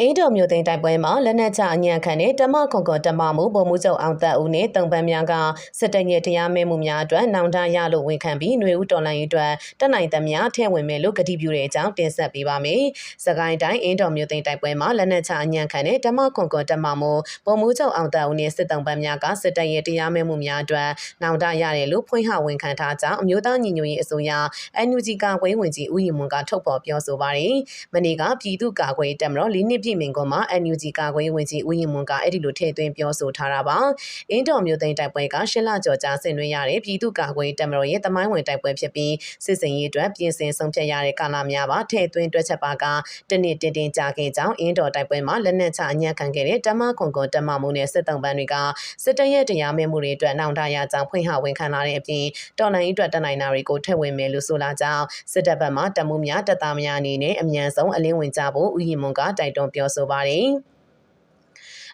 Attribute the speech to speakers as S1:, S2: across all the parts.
S1: အင်းတော်မြို့သိမ်းတိုက်ပွဲမှာလက်နက်ချအညံခံတဲ့တမခွန်ကောတမမှုပုံမှုချုပ်အောင်သက်ဦးနဲ့တုံပန်းများကစစ်တပ်ရဲ့တရားမဲမှုများအတွက်နောင်တရလို့ဝန်ခံပြီးຫນွေဦးတော်လိုင်းအတွက်တက်နိုင်သမျှထဲဝင်မယ်လို့ကတိပြုတဲ့အကြောင်းတင်ဆက်ပေးပါမယ်။စကိုင်းတိုင်းအင်းတော်မြို့သိမ်းတိုက်ပွဲမှာလက်နက်ချအညံခံတဲ့တမခွန်ကောတမမှုပုံမှုချုပ်အောင်သက်ဦးနဲ့စစ်တုံပန်းများကစစ်တပ်ရဲ့တရားမဲမှုများအတွက်နောင်တရတယ်လို့ဖွင့်ဟဝန်ခံထားကြောင်းအမျိုးသားညီညွတ်ရေးအစိုးရ NUG ကာကွယ်ဝင်ကြီးဦးရီမွန်ကထုတ်ဖော်ပြောဆိုပါတယ်။မနေ့ကပြည်သူ့ကာကွယ်တပ်မတော်လေးနှစ်ပြည့်မင်ကွန်မှာ NUG ကာကွယ်ဝင်ကြီးဦးရီမွန်ကအဲ့ဒီလိုထည့်သွင်းပြောဆိုထားတာပါ။အင်းတော်မျိုးသိန်းတိုက်ပွဲကရှစ်လကျော်ကြာဆင်နွှဲရတဲ့ပြည်သူ့ကာကွယ်တပ်မတော်ရဲ့တမိုင်းဝင်တိုက်ပွဲဖြစ်ပြီးစစ်စင်ရေးအတွက်ပြင်ဆင်ဆုံးဖြတ်ရတဲ့ကာလများပါထည့်သွင်းတွက်ချက်ပါကတနစ်တင်တင်ကြာခဲ့ကြောင်းအင်းတော်တိုက်ပွဲမှာလက်နက်ချအညံ့ခံခဲ့တဲ့တမခွန်ကွန်တမမှုနဲ့စစ်တုံးပန်းတွေကစစ်တရဲ့တရားမဲမှုတွေအတွက်နောင်တရကြောင်းဖွင့်ဟဝန်ခံလာတဲ့အပြင်တော်လိုင်းအတွက်တနိုင်နာတွေကိုထည့်ဝင်မယ်လို့ဆိုလာကြောင်းစစ်တပ်ဘက်မှတမှုများတပ်သားများအနေနဲ့အမြန်ဆုံးအလင်းဝင်ကြဖို့ဦးရီမွန်ကတိုက်တွန်းပြောဆိုပါတယ်။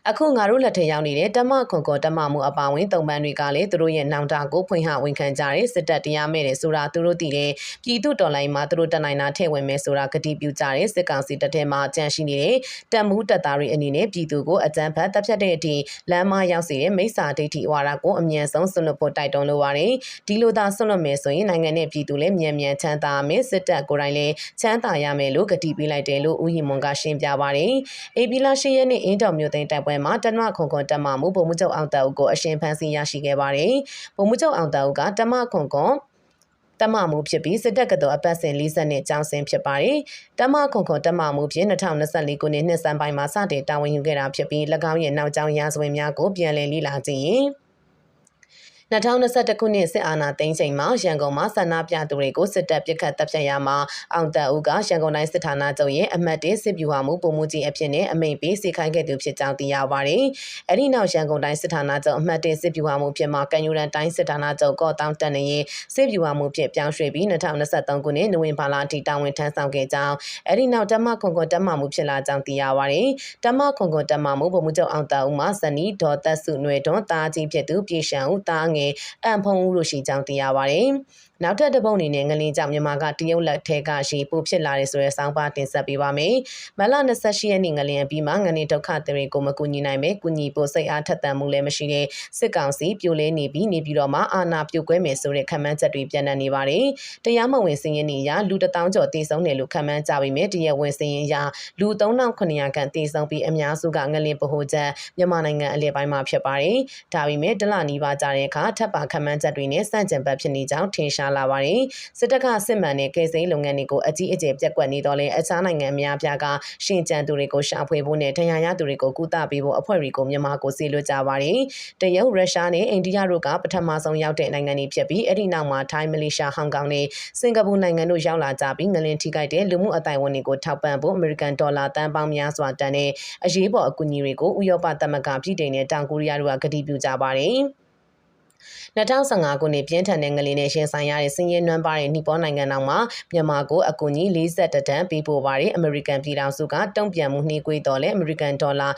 S1: အခုငါတို့လက်ထက်ရောက်နေတဲ့တမခွန်ကောတမမှုအပါဝင်တုံပန်းတွေကလည်းသူတို့ရဲ့နောင်တကိုဖွင့်ဟဝန်ခံကြတဲ့စစ်တပ်တရားမဲ့တယ်ဆိုတာသူတို့သိတယ်ပြည်သူတော်လိုင်းမှာသူတို့တနိုင်နာထည့်ဝင်မယ်ဆိုတာကတိပြုကြတဲ့စစ်ကောင်စီတပ်ထဲမှာကြန့်ရှိနေတဲ့တပ်မှုတပ်သားတွေအနေနဲ့ပြည်သူကိုအကြမ်းဖက်တပ်ဖြတ်တဲ့အထိလမ်းမရောက်စေတဲ့မိစ္ဆာဒိဋ္ဌိဝါဒကိုအမြန်ဆုံးဆွလွတ်ဖို့တိုက်တွန်းလိုပါတယ်ဒီလိုသာဆွလွတ်မယ်ဆိုရင်နိုင်ငံနဲ့ပြည်သူလည်းမြန်မြန်ချမ်းသာမယ်စစ်တပ်ကိုယ်တိုင်လည်းချမ်းသာရမယ်လို့ကတိပေးလိုက်တယ်လို့ဦးဟီမွန်ကရှင်းပြပါတယ်အေပီလာရှိရဲ့နဲ့အင်းတော်မျိုးသိန်းတိုက်ပွဲမှာတနမခွန်ခွန်တက်မှမှုဗိုလ်မှူးချုပ်အောင်တအုပ်ကိုအရှင်ဖမ်းဆီးရရှိခဲ့ပါတယ်။ဗိုလ်မှူးချုပ်အောင်တအုပ်ကတမခွန်ခွန်တမမှုဖြစ်ပြီးစစ်တပ်ကတော့အပတ်စဉ်40နှစ်ကျောင်းဆင်းဖြစ်ပါတယ်။တမခွန်ခွန်တမမှုဖြင့်2024ခုနှစ်နှစ်စံပိုင်းမှာစတင်တာဝန်ယူခဲ့တာဖြစ်ပြီး၎င်းရဲ့နောက်ကျောင်းရာဇဝင်များကိုပြန်လည်လေ့လာကြည့်ရင် 2021ခုနှစ်စစ်အာဏာသိမ်းချိန်မှာရန်ကုန်မှာဆန္ဒပြသူတွေကိုစစ်တပ်ပစ်ခတ်တပ်ဖြတ်ရမှာအောင်တက်ဦးကရန်ကုန်တိုင်းစစ်ဌာနချုပ်ရဲ့အမတ်တေစစ်ဗျူဟာမှုပုံမှုကြီးအဖြစ်နဲ့အမိန့်ပေးစီခိုင်းခဲ့သူဖြစ်ကြောင်းသိရပါတယ်။အဲဒီနောက်ရန်ကုန်တိုင်းစစ်ဌာနချုပ်အမတ်တေစစ်ဗျူဟာမှုဖြစ်မှာကံယူရန်တိုင်းစစ်ဌာနချုပ်ကော့တောင်းတက်နေရင်စစ်ဗျူဟာမှုဖြစ်ပြောင်းရွှေ့ပြီး2023ခုနှစ်နိုဝင်ဘာလအထိတာဝန်ထမ်းဆောင်ခဲ့ကြောင်းအဲဒီနောက်တမခွန်ခွန်တမမှုဖြစ်လာကြောင်းသိရပါတယ်။တမခွန်ခွန်တမမှုပုံမှုချုပ်အောင်တက်ဦးမှာဇနီးဒေါ်သက်စုနွယ်တွန်းတာကြီးဖြစ်သူပြည်ရှံဦးတာငယ်အံဖုံဦးလို့ရှိကြောင်းသိရပါတယ်။ နောက်ထပ်တစ်ပုတ်အနေနဲ့ငလင်းကြောင့်မြန်မာကတရုတ်လက်ထဲကရှိပိုဖြစ်လာတဲ့ဆိုတဲ့စောင်းပါတင်ဆက်ပေးပါမယ်။မလ28ရက်နေ့ငလင်းအပြီးမှာငလင်းဒုက္ခတွေကိုမကူညီနိုင်ပဲကူညီဖို့စိတ်အားထက်သန်မှုလည်းမရှိတဲ့စစ်ကောင်စီပြိုလဲနေပြီးနေပြီးတော့မှအာဏာပြုတ်ကွဲမယ်ဆိုတဲ့ခံမှန်းချက်တွေပြန်နေပါတယ်။တရားမဝင်စည်ရင်နေရလူတထောင်ကျော်တည်ဆုံးတယ်လို့ခံမှန်းကြပေမဲ့တရက်ဝင်စည်ရင်ရလူ3900ခန့်တည်ဆုံးပြီးအများစုကငလင်းပဟိုချက်မြန်မာနိုင်ငံအလဲပိုင်းမှာဖြစ်ပါတယ်။ဒါပေမဲ့ဒလနီးပါးကြတဲ့အခါထပ်ပါခံမှန်းချက်တွေနဲ့စန့်ကျင်ဘက်ဖြစ်နေကြောင်းထင်ရှားလာပါတယ်။စစ်တပ်ကစစ်မှန်တဲ့ကယ်ဆယ်လုပ်ငန်းတွေကိုအကြီးအကျယ်ပြက်ကွက်နေတော့လဲအခြားနိုင်ငံအများပြားကရှင်ကြံသူတွေကိုရှာဖွေဖို့နဲ့တရားရသူတွေကိုကုသပေးဖို့အဖွဲ့တွေကိုမြန်မာကိုစီလွတ်ကြပါတယ်။တရုတ်ရုရှားနဲ့အိန္ဒိယတို့ကပထမဆုံးရောက်တဲ့နိုင်ငံတွေဖြစ်ပြီးအဲ့ဒီနောက်မှာထိုင်းမလေးရှားဟောင်ကောင်နဲ့စင်ကာပူနိုင်ငံတို့ရောက်လာကြပြီးငလင်ထိခိုက်တဲ့လူမှုအတိုင်းဝန်တွေကိုထောက်ပံ့ဖို့အမေရိကန်ဒေါ်လာတန်ပေါင်းများစွာတန်တဲ့အရေးပေါ်အကူအညီတွေကိုဥရောပသမဂ္ဂပြည်ထောင်နဲ့တောင်ကိုရီးယားတို့ကကတိပြုကြပါတယ်။ 2015ခုနှစ်ပြင်းထန်တဲ့ငလျင်နဲ့ရှင်ဆိုင်ရတဲ့စင်ရင်နွမ်းပါတဲ့နီပေါနိုင်ငံတော်မှာမြန်မာကိုအကူအညီ42တန်းပေးပို့ပါတယ်အမေရိကန်ပြည်ထောင်စုကတုံ့ပြန်မှုနှေးကွေးတော်လဲအမေရိကန်ဒေါ်လာ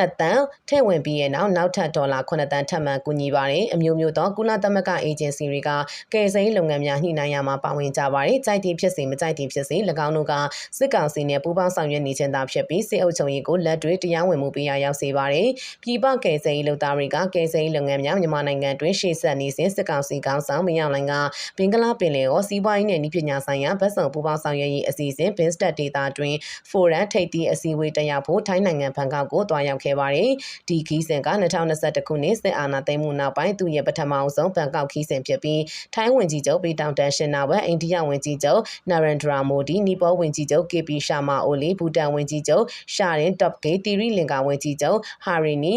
S1: 2တန်းထည့်ဝင်ပြီးရဲ့နောက်နောက်ထပ်ဒေါ်လာ9တန်းထပ်မံကူညီပါတယ်အမျိုးမျိုးသောကုလသမဂ္ဂအေဂျင်စီတွေကကယ်ဆယ်ရေးလုပ်ငန်းများညှိနှိုင်းရမှာပါဝင်ကြပါတယ်ကြိုက်တီဖြစ်စေမကြိုက်တီဖြစ်စေ၎င်းတို့ကစစ်ကောင်စီနဲ့ပူးပေါင်းဆောင်ရွက်နေခြင်းသာဖြစ်ပြီးစစ်အုပ်ချုပ်ရေးကိုလက်တွေ့တရားဝင်မှုပေးရရောက်စေပါတယ်ပြည်ပကယ်ဆယ်ရေးလုပ်သားတွေကကယ်ဆယ်ရေးလုပ်ငန်းများမြန်မာနိုင်ငံတွင်ရှေ့ဆက်နေစဉ်စစ်ကောင်စီကောင်းဆောင်မရလိုင်ကဘင်္ဂလားပင်လယ်ရောစီးပွားရေးနဲ့ဤပညာဆိုင်ရာဗတ်စုံပူးပေါင်းဆောင်ရွက်ရေးအစီအစဉ် Binstat Data တွင် Forum ထိပ်သီးအစည်းအဝေးတက်ရောက်ဖို့ထိုင်းနိုင်ငံဘန်ကောက်ကိုတွားရောက်ခဲ့ပါတယ်ဒီခီးစဉ်က2021ခုနှစ်စစ်အာဏာသိမ်းမှုနောက်ပိုင်းသူရဲ့ပထမအဆုံးဘန်ကောက်ခီးစဉ်ဖြစ်ပြီးထိုင်းဝန်ကြီးချုပ်ပေတောင်တန်ရှင်နာဝက်အိန္ဒိယဝန်ကြီးချုပ်နာရန်ဒရာမိုဒီနီပေါဝန်ကြီးချုပ် KP ရှာမာအိုလီဘူတန်ဝန်ကြီးချုပ်ရှာရင်တော့ဂေတီရီလင်ကာဝန်ကြီးချုပ်ဟာရီနီ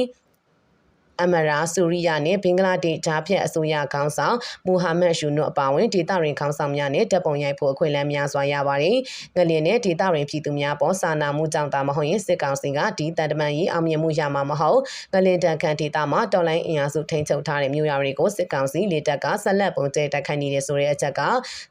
S1: အမရာဆူရီယာနဲ့ဘင်္ဂလားဒေ့ရှ်ဂျာဖြတ်အစိုးရခေါင်းဆောင်မူဟာမက်ရှူနုအပါအဝင်ဒေသရင်ခေါင်းဆောင်များနဲ့တပ်ပုံရိုက်ဖို့အခွင့်အလမ်းများစွာရပါတယ်။ငလျင်နဲ့ဒေသရင်ပြည်သူများပေါ်စာနာမှုကြောင့်တာမဟုတ်ရင်စစ်ကောင်စီကဒီတန်တမန်ရေးအောင်မြင်မှုရမှာမဟုတ်ငလျင်တန်ခန့်ဒေသမှာတော်လိုင်းအင်အားစုထိန်းချုပ်ထားတဲ့မြို့ရွာတွေကိုစစ်ကောင်စီလေတပ်ကဆက်လက်ပုံကျဲတိုက်ခိုက်နေတဲ့ဆိုတဲ့အချက်က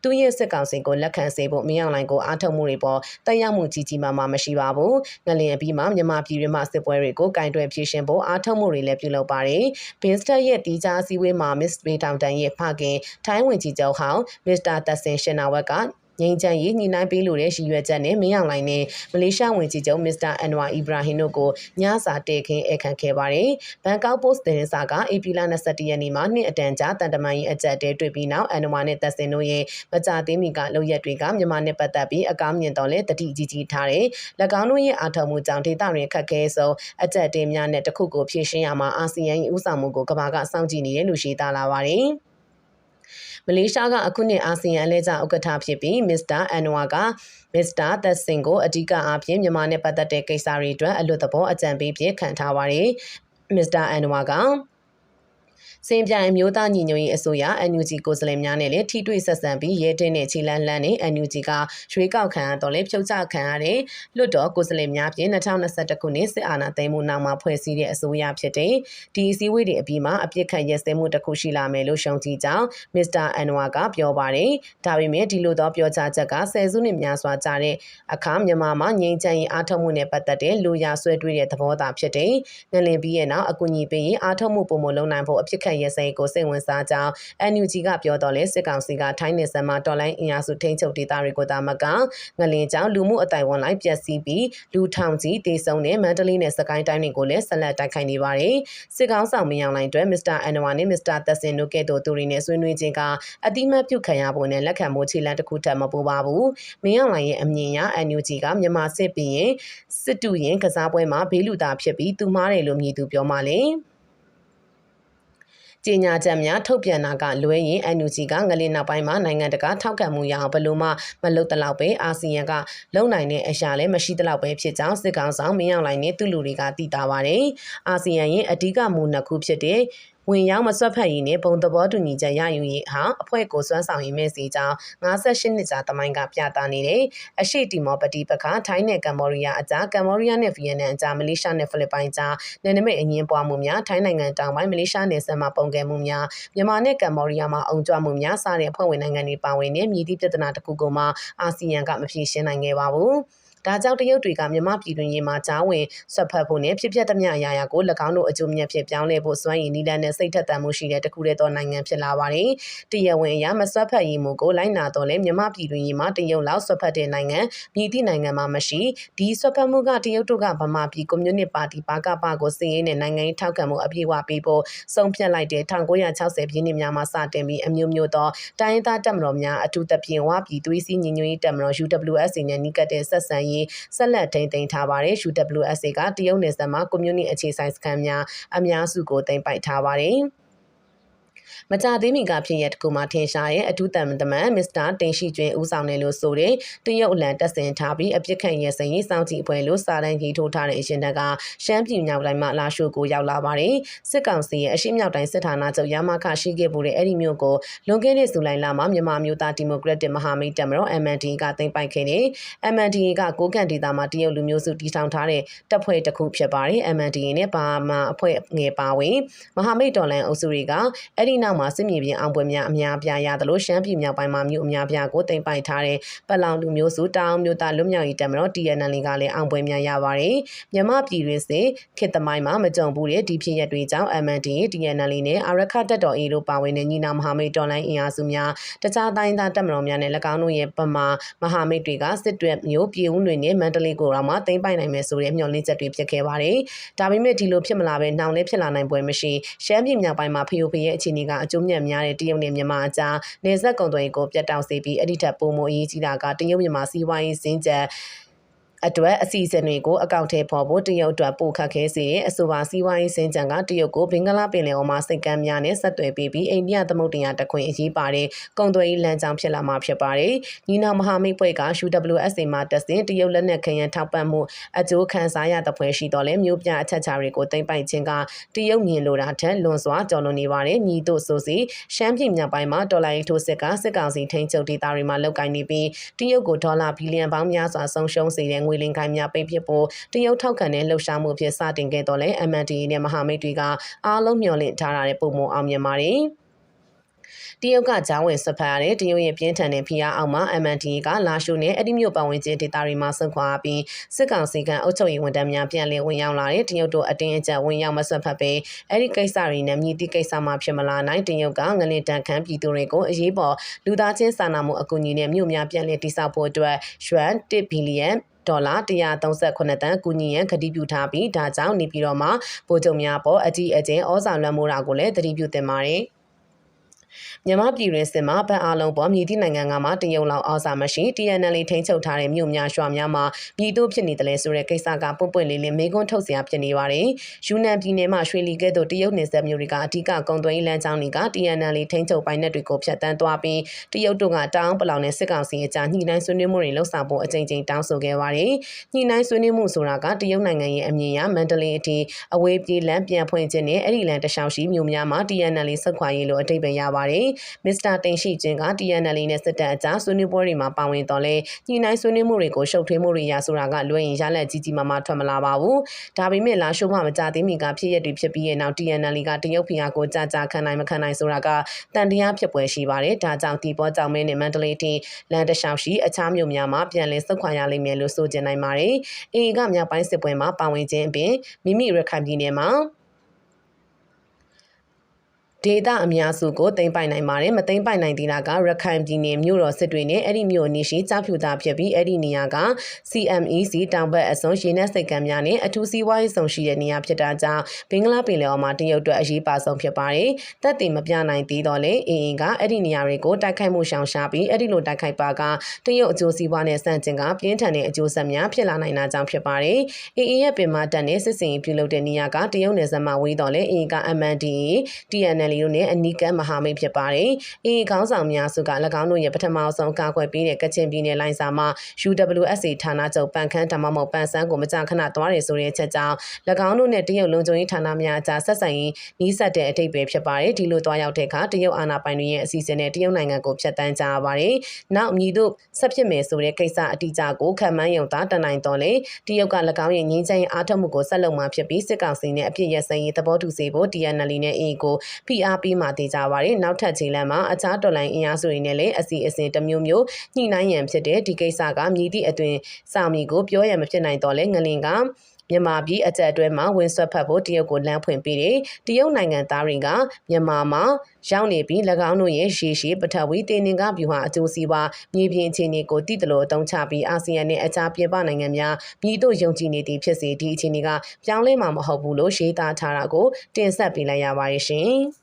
S1: သူရဲ့စစ်ကောင်စီကိုလက်ခံစေဖို့မင်းအောင်လှိုင်ကိုအားထုတ်မှုတွေပေါ်တက်ရောက်မှုကြီးကြီးမားမားမရှိပါဘူး။ငလျင်အပြီးမှာမြန်မာပြည်တွင်းမှာစစ်ပွဲတွေကိုကင်တွယ်ဖြေရှင်းဖို့အားထုတ်မှုတွေလည်းပြုလုပ်ပါတယ်။ Binstat ရဲ့တီးခြားစည်းဝေးမှာ Miss Bay တောင်တန်ရဲ့ဖခင်ထိုင်းဝင်ကြီးချုပ်ဟောင်း Mr. သက်စင်ရှင်နာဝက်က ငြိမ်းချမ်းရေးညှိနှိုင်းပေးလိုတဲ့ရည်ရွယ်ချက်နဲ့မင်းအောင်လှိုင်နဲ့မလေးရှားဝန်ကြီးချုပ်မစ္စတာအန်ဝါအီဘရာဟင်တို့ကိုညစာတေခင်းအခန့်ခဲ့ပါတယ်။ဘန်ကောက်ပို့စ်သတင်းစာကအေပီလာ22ရက်နေ့မှာနှစ်အတန်ကြာတန်တမန်ရေးအကြက်တဲတွေ့ပြီးနောက်အန်ဝါနဲ့သက်စင်တို့ရဲ့မကြသေးမီကလုပ်ရက်တွေကမြန်မာနဲ့ပတ်သက်ပြီးအကောင်းမြင်တော်လဲတတိကြီးကြီးထားတဲ့၎င်းတို့ရဲ့အာထုံမှုကြောင့်ဒေသတွင်ခက်ခဲဆုံးအကြက်တဲများနဲ့တခုကိုဖြည့်ရှင်းရမှာအာဆီယံ၏ဥဆောင်မှုကိုကမ္ဘာကစောင့်ကြည့်နေတယ်လို့ရှင်းသားလာပါတယ်။ မလေးရှားကအခုနှစ်အာဆီယံအလဲကျဥက္ကဋ္ဌဖြစ်ပြီးမစ္စတာအန်နဝါကမစ္စတာသက်စင်ကိုအဓိကအားဖြင့်မြန်မာနဲ့ပတ်သက်တဲ့ကိစ္စတွေအတွက်အလွတ်သဘောအကြံပေးဖြစ်ခံထားပါတယ်။မစ္စတာအန်နဝါက စင်ပြိုင်မျိုးသားညီညွတ်ရေးအစိုးရ NUG ကိုယ်စားလှယ်များနဲ့လည်းထိတွေ့ဆက်ဆံပြီးရဲတင်းနဲ့ခြေလန်းလန်းနဲ့ NUG ကရွှေကောက်ခံရတော့လဲဖြုတ်ချခံရတဲ့လွတ်တော်ကိုယ်စားလှယ်များဖြင့်2021ခုနှစ်စစ်အာဏာသိမ်းမှုနောက်မှာဖွဲ့စည်းတဲ့အစိုးရဖြစ်တဲ့ဒီအစည်းအဝေးတွေအပြီးမှာအပြစ်ခတ်ရဲစဲမှုတစ်ခုရှိလာမယ်လို့ရှုံကြည်ကြောင်းမစ္စတာအန်ဝါကပြောပါတယ်။ဒါပေမဲ့ဒီလိုသောပြောကြားချက်ကဆယ်စုနှစ်များစွာကြာတဲ့အခါမြန်မာမှာငြိမ်းချမ်းရေးအားထုတ်မှုနဲ့ပတ်သက်တဲ့လူရဆွဲတွေ့တဲ့သဘောသာဖြစ်တဲ့ငလင်ပြီးရဲ့နောက်အကူအညီပေးရင်အားထုတ်မှုပုံမလုံးနိုင်ဖို့အပြစ်ခတ်ရဲစဲကိုစိတ်ဝင်စားကြောင်း NUG ကပြောတော့လဲစစ်ကောင်စီကထိုင်းနယ်စပ်မှာတော်လိုင်းအင်အားစုထိန်းချုပ်ဒေသတွေကိုတာမကငလင်ကြောင့်လူမှုအတိုင်းဝန်လိုက်ပျက်စီးပြီးလူထောင်ကြီးတေဆုံးတဲ့မန္တလေးနဲ့စကိုင်းတိုင်းတွေကိုလည်းဆက်လက်တိုက်ခိုက်နေပါတယ်စစ်ကောင်ဆောင်မယောင်လိုင်းအတွက်မစ္စတာအန်နဝါနဲ့မစ္စတာသက်စင်တို့ကဲ့သို့သူတွေနဲ့ဆွေးနွေးခြင်းကအတိမတ်ပြုခံရဖို့နဲ့လက်ခံဖို့ခြေလှမ်းတစ်ခုထပ်မပိုးပါဘူးမင်းအောင်လိုင်းရဲ့အမြင်အရ NUG ကမြန်မာစစ်ပြီးရင်စစ်တူရင်ကစားပွဲမှာဘေးလူသားဖြစ်ပြီးသူမားတယ်လို့မြည်သူပြောမှလေ ကြေညာချက်များထုတ်ပြန်တာကလွဲရင် NUG ကငလင်းနောက်ပိုင်းမှာနိုင်ငံတကာထောက်ခံမှုရအောင်ဘလို့မှမလုပ်တလောက်ပဲအာဆီယံကလုံနိုင်တဲ့အရာလည်းမရှိတလောက်ပဲဖြစ်ကြောင်းစစ်ကောင်ဆောင်မင်းအောင်လှိုင်နဲ့သူ့လူတွေကသိတာပါတယ်။အာဆီယံရဲ့အဓိကမူနှစ်ခုဖြစ်တဲ့ ဝင်ရောက်မဆွတ်ဖက်ရေးနဲ့ပုံသဘောတူညီချက်ရယူရေးဟာအဖွဲ့ကိုစွမ်းဆောင်ရည်မဲ့စီကြောင်း58နှစ်ကြာတမိုင်းကပြသနေတယ်။အရှိတီမောပတိပခထိုင်းနဲ့ကမ္ဘောဒီးယားအကြားကမ္ဘောဒီးယားနဲ့ဗီယက်နမ်အကြားမလေးရှားနဲ့ဖိလစ်ပိုင်ကြားနယ်နိမိတ်အငင်းပွားမှုများထိုင်းနိုင်ငံတောင်ပိုင်းမလေးရှားနယ်စပ်မှာပုံကဲမှုများမြန်မာနဲ့ကမ္ဘောဒီးယားမှာအုံကြွမှုများစတဲ့အဖွဲ့ဝင်နိုင်ငံတွေပါဝင်တဲ့မြည်သည့်ပြဿနာတစ်ခုကိုမှအာဆီယံကမဖြေရှင်းနိုင်ခဲ့ပါဘူး။ ဒါကြောင့်တရုတ်တွေကမြမပြည်တွင်ရေးမှာကြားဝင်ဆွတ်ဖက်ဖို့နဲ့ဖြစ်ပျက်သမျှအရာရာကို၎င်းတို့အကျိုးမြတ်ဖြစ်ပြောင်းလဲဖို့စွမ်းရည်နည်းလမ်းနဲ့စိတ်ထက်သန်မှုရှိတဲ့တခုတည်းသောနိုင်ငံဖြစ်လာပါတယ်။တရဝင်အရာမဆွတ်ဖက်ရေးမှုကိုလိုက်နာတော့လဲမြမပြည်တွင်ရေးမှာတရုတ်လောက်ဆွတ်ဖက်တဲ့နိုင်ငံမြည်သည့်နိုင်ငံမှာမရှိဒီဆွတ်ဖက်မှုကတရုတ်တို့ကဗမာပြည်ကွန်မြူနစ်ပါတီပါကပကိုစည်ရင်းနဲ့နိုင်ငံရေးထောက်ခံမှုအပြည့်အဝပေးဖို့ဆုံးဖြတ်လိုက်တဲ့1960ပြည့်နှစ်များမှာစတင်ပြီးအမျိုးမျိုးသောတိုင်းရင်းသားတပ်မတော်များအထူးသဖြင့်ဝါပြည်သွေးစည်းညီညွတ်ရေးတပ်မတော် UWSA နဲ့နီးကပ်တဲ့ဆက်ဆံရေးဆက်လက်ထိန်းသိမ်းထားပါတယ် UWSA ကတရုတ်နယ်စပ်မှာ ကွန်မြူနတီအခြေဆိုင်စခန်းများအများစုကိုတင်ပိုက်ထားပါတယ် မကြသေးမီကဖြစ်ရတကူမှာထင်ရှားရဲ့အထူးတမန်တမန်မစ္စတာတင်ရှိကျွင်းဦးဆောင်တယ်လို့ဆိုတဲ့တရုတ်အလံတက်ဆင်ထားပြီးအပြစ်ခံရစင်ရေးစောင့်ကြည့်အဖွဲ့လို့စာတမ်းကြီးထိုးထားတဲ့အရှင်တက်ကရှမ်းပြည်မြောက်တိုင်းမှာလာရှိုကိုရောက်လာပါတယ်စစ်ကောင်စီရဲ့အရှိမြောက်တိုင်းစစ်ဌာနချုပ်ရမခရှိခဲ့မှုတဲ့အဲ့ဒီမျိုးကိုလွန်ခဲ့တဲ့ဇူလိုင်လမှာမြန်မာမျိုးသားဒီမိုကရက်တစ်မဟာမိတ်တပ်မတော် MND ကတင်ပိုက်ခဲ့တဲ့ MND ကကိုကန့်ဒေသမှာတရုတ်လူမျိုးစုတီထောင်ထားတဲ့တပ်ဖွဲ့တစ်ခုဖြစ်ပါတယ် MND နဲ့ပါမအဖွဲ့ငယ်ပါဝင်မဟာမိတ်တော်လန်အုပ်စုတွေကအဲ့ဒီနောက်မှာစစ်မြေပြင်အောင်ပွဲများအများပြားရသလိုရှမ်းပြည်မြောက်ပိုင်းမှာမြို့အများပြားကိုတင်ပိုက်ထားတဲ့ပလောင်လူမျိုးစုတောင်မျိုးသားလွတ်မြောက်ရေးတပ်မတော် TNL ကလည်းအောင်ပွဲများရပါတယ်။မြမပြည်တွင်စစ်ခေတ်သမိုင်းမှာမကြုံဘူးတဲ့ဒီဖြစ်ရပ်တွေကြောင့် MND TNL နဲ့အာရခတပ်တော် A တို့ပါဝင်တဲ့ညီနောင်မဟာမိတ်တော်လိုင်းအင်အားစုများတခြားတိုင်းသားတပ်မတော်များနဲ့၎င်းတို့ရဲ့ပမာမဟာမိတ်တွေကစစ်တွက်မျိုးပြည်ဦးတွေနဲ့မန္တလေးကိုတော့မှတင်ပိုက်နိုင်မယ်ဆိုတဲ့မျှော်လင့်ချက်တွေဖြစ်ခဲ့ပါတယ်။ဒါပေမဲ့ဒီလိုဖြစ်မလာဘဲနှောင်လဲဖြစ်လာနိုင်ပွဲမရှိရှမ်းပြည်မြောက်ပိုင်းမှာဖီယိုဖီရဲ့အခြေအနေကအကျိုးမြတ်များတဲ့တရုတ်နဲ့မြန်မာအကြားနေဆက်ကုံသွေးကိုပြတ်တောက်စေပြီးအဲ့ဒီထက်ပိုမိုအရေးကြီးတာကတရုတ်မြန်မာစီးပွားရေးစင်ကြက် အတွက်အစီအစဉ်တွေကိုအကောင့်ထဲပေါ်ဖို့တရုတ်အတွက်ပို့ခတ်ခဲစေတဲ့အဆိုပါစီးပွားရေးစင်ကြံကတရုတ်ကိုဘင်္ဂလားပင်လယ်အော်မှာစိတ်ကမ်းများနဲ့ဆက်သွယ်ပေးပြီးအိန္ဒိယသမုဒ္ဒရာတခွင်အရေးပါတဲ့ကုန်သွယ်ရေးလမ်းကြောင်းဖြစ်လာမှာဖြစ်ပါတယ်။ညီနောင်မဟာမိတ်ဖွဲ့က UWSA မှာတက်စဉ်တရုတ်လက်နက်ခဲယံထောက်ပံ့မှုအကျိုးခံစားရတဲ့ဖွဲ့ရှိတော့လဲမျိုးပြအချက်ချာတွေကိုတင်ပိုက်ခြင်းကတရုတ်မြင်လိုတာထက်လွန်စွာကျော်လွန်နေပါတယ်။ညီတို့ဆိုစီရှမ်းပြည်မြောက်ပိုင်းမှာဒေါ်လာရေးထိုးစစ်ကစစ်ကောင်စီထိန်းချုပ်ဒေသတွေမှာလောက်ကိုင်းနေပြီးတရုတ်ကိုဒေါ်လာဘီလီယံပေါင်းများစွာဆုံးရှုံးစေတဲ့ငွေလင်ကိုင်းများပိတ်ဖြစ်ဖို့တရုတ်ထောက်ခံတဲ့လှုပ်ရှားမှုဖြစ်စတင်ခဲ့တော့လဲ MND နဲ့မဟာမိတ်တွေကအားလုံးမျှော်လင့်ထားတဲ့ပုံမအောင်မြင်ပါတယ်တရုတ်ကဂျောင်းဝင်ဆွတ်ဖက်ရတဲ့တရုတ်ရဲ့ပြင်းထန်တဲ့ဖိအားအောက်မှာ MNDAA ကလာရှိုနဲ့အဲ့ဒီမြို့ပတ်ဝန်းကျင်ဒေသတွေမှာဆွတ်ခွာပြီးစစ်ကောင်စီကအုပ်ချုပ်ရေးဝန်ထမ်းများပြန်လည်ဝင်ရောက်လာတဲ့တရုတ်တို့အတင်းအကျပ်ဝင်ရောက်မဆွတ်ဖက်ပေအဲ့ဒီကိစ္စတွေနဲ့မြည်တိကိစ္စမှဖြစ်မလာနိုင်တရုတ်ကငလင်တန်ခမ်းပြည်သူတွေကိုအရေးပေါ်လူသားချင်းစာနာမှုအကူအညီနဲ့မြို့များပြန်လည်တည်ဆောက်ဖို့အတွက်ရွှန်1ဘီလီယံ ဒေါ်လာ138တန်းကူညီရန်ကတိပြုထားပြီးဒါကြောင့်နေပြည်တော်မှာဗိုလ်ချုပ်များပေါ်အကြီးအကျယ်ဩဇာလွှမ်းမိုးတာကိုလည်းသတိပြုသင့်ပါတယ်။ မြန်မာပြည်တွင်စစ်မှာဗတ်အားလုံးပေါ်မြည်သည့်နိုင်ငံကမှတရုတ်လောက်အားစာမရှိ TNL ထိန်းချုပ်ထားတဲ့မြို့များရွာများမှာမြည်တို့ဖြစ်နေတယ်လဲဆိုတဲ့ကိစ္စကပွန့်ပွန့်လေးလေးမေကွန်းထုတ်စရာဖြစ်နေပါတယ်။ယူနန်ပြည်နယ်မှာရွှေလီကဲ့သို့တရုတ်နယ်စပ်မြို့တွေကအဓိကကုံသွင်းလမ်းကြောင်းတွေက TNL ထိန်းချုပ်ပိုင်းနယ်တွေကိုဖျက်ဆီးသွားပြီးတရုတ်တို့ကတောင်းပလောင်နဲ့စစ်ကောင်စီအကြားညှိနှိုင်းဆွေးနွေးမှုတွေလှုပ်ဆောင်ဖို့အကြိမ်ကြိမ်တောင်းဆိုခဲ့ပါတယ်။ညှိနှိုင်းဆွေးနွေးမှုဆိုတာကတရုတ်နိုင်ငံရဲ့အမြင်အရမန္တလေးအထိအဝေးပြေးလမ်းပြန်ဖွင့်ခြင်းနဲ့အဲ့ဒီလမ်းတခြားရှိမြို့များမှာ TNL ဆက်ခွာရေးလိုအတိတ်ပဲရပါတယ်။ Mr. တင်ရှိချင်းက TNL နဲ့စစ်တပ်အကြားဆွေးနွေးပွဲတွေမှာပါဝင်တော်လဲညှိနှိုင်းဆွေးနွေးမှုတွေကိုရှုပ်ထွေးမှုတွေရဆိုတာကလွှဲရင်ရလက်ကြီးကြီးမားမားထွက်မလာပါဘူး။ဒါပေမဲ့လာရှိုးမှမကြသေးမီကဖြစ်ရက်တွေဖြစ်ပြီးရဲ့နောက် TNL ကတရုတ်ဖီယာကိုကြာကြာခံနိုင်မခံနိုင်ဆိုတာကတန်တရားဖြစ်ပွဲရှိပါတယ်။ဒါကြောင့်ဒီပေါ်ကြောင့်မင်းနဲ့မန္တလေးတီလန်တရှောက်ရှိအခြားမြို့များမှာပြန်လည်ဆုတ်ခွာရလိမ့်မယ်လို့ဆိုကြနိုင်ပါတယ်။အေကမြောက်ပိုင်းစစ်ပွဲမှာပါဝင်ခြင်းအပြင်မိမိရခိုင်ပြည်နယ်မှာ ဒေသအများစုကိုသိမ်းပိုက်နိုင်ပါတယ်မသိမ်းပိုက်နိုင်သေးတာကရခိုင်ပြည်နယ်မြို့တော်စစ်တွေနဲ့အဲ့ဒီမြို့နေရှိကြားဖြူသားဖြစ်ပြီးအဲ့ဒီနေရာက CMEC တောင်ဘက်အစွန်ရေနက်စိတ်ကမ်းများနဲ့အထူးစီးပွားရေးဆောင်ရှိတဲ့နေရာဖြစ်တာကြောင့်ဘင်္ဂလားပင်လယ်အော်မှာတရုတ်အတွက်အရေးပါဆုံးဖြစ်ပါတယ်တပ်တည်မပြနိုင်သေးတော့လေအင်းအင်းကအဲ့ဒီနေရာတွေကိုတိုက်ခိုက်မှုရှောင်ရှားပြီးအဲ့ဒီလိုတိုက်ခိုက်ပါကတရုတ်အကျိုးစီးပွားနဲ့ဆန့်ကျင်ကပြင်းထန်တဲ့အကျိုးဆက်များဖြစ်လာနိုင်တာကြောင့်ဖြစ်ပါတယ်အင်းအင်းရဲ့ပင်မတပ်နဲ့စစ်စင်ပြုလုပ်တဲ့နေရာကတရုတ်နယ်စပ်မှာဝေးတော့လေအင်းက MNDA TNL တို့နဲ့အနီးကပ်မဟာမိတ်ဖြစ်ပါတယ်။အေခေါင်းဆောင်များစုက၎င်းတို့ရဲ့ပထမဆုံးကာကွယ်ပေးတဲ့ကချင်ပြည်နယ်လိုင်းစာမှာ UWSA ဌာနချုပ်ပန်ခန်းဓမ္မမောက်ပန်ဆန်းကိုမကြာခဏသွားတယ်ဆိုတဲ့အချက်ကြောင့်၎င်းတို့နဲ့တရုတ်လုံခြုံရေးဌာနများအကြားဆက်ဆံရေးနှီးစပ်တဲ့အထိပ်ပဲဖြစ်ပါတယ်။ဒီလိုသွားရောက်တဲ့အခါတရုတ်အာဏာပိုင်တွေရဲ့အစီအစဉ်နဲ့တရုတ်နိုင်ငံကိုဖျက်ဆီးကြရပါတယ်။နောက်မြည်တို့ဆက်ဖြစ်မယ်ဆိုတဲ့ကိစ္စအတိအကျကိုခံမှန်းယုံသားတနိုင်တော်လေတရုတ်က၎င်းရဲ့ငြင်းချမ်းရေးအားထုတ်မှုကိုဆက်လုပ်မှာဖြစ်ပြီးစစ်ကောင်စီနဲ့အပြစ်ရစရေးသဘောတူစေဖို့ TNL နဲ့ AA ကို PRP မှာတည်ကြပါတယ်။နောက်ထပ်ခြေလမ်းမှာအခြားတော်လိုင်းအင်အားစုတွေနဲ့လည်းအစီအစဉ်တစ်မျိုးမျိုးညှိနှိုင်းရန်ဖြစ်တဲ့ဒီကိစ္စကမြည်သည့်အတွင်စာမီကိုပြောရမဖြစ်နိုင်တော့လဲငလင်ကမြန်မာပြည်အကြက်အတွဲမှာဝင်ဆွတ်ဖက်ဖို့တရုတ်ကိုလမ်းဖွင့်ပေးတယ်။တရုတ်နိုင်ငံသားတွေကမြန်မာမှာရောက်နေပြီး၎င်းတို့ရဲ့ရေရှည်ပထဝီတင်နင်ကဗျူဟာအကျိုးစီးပွားမြေပြင်အခြေအနေကိုတည်တလို့အသုံးချပြီးအာဆီယံနဲ့အခြားပြည်ပနိုင်ငံများပြည်တို့ယုံကြည်နေသည့်ဖြစ်စေဒီအခြေအနေကပြောင်းလဲမှာမဟုတ်ဘူးလို့ရှင်းသားထားတာကိုတင်ဆက်ပေးလိုက်ရပါတယ်ရှင်။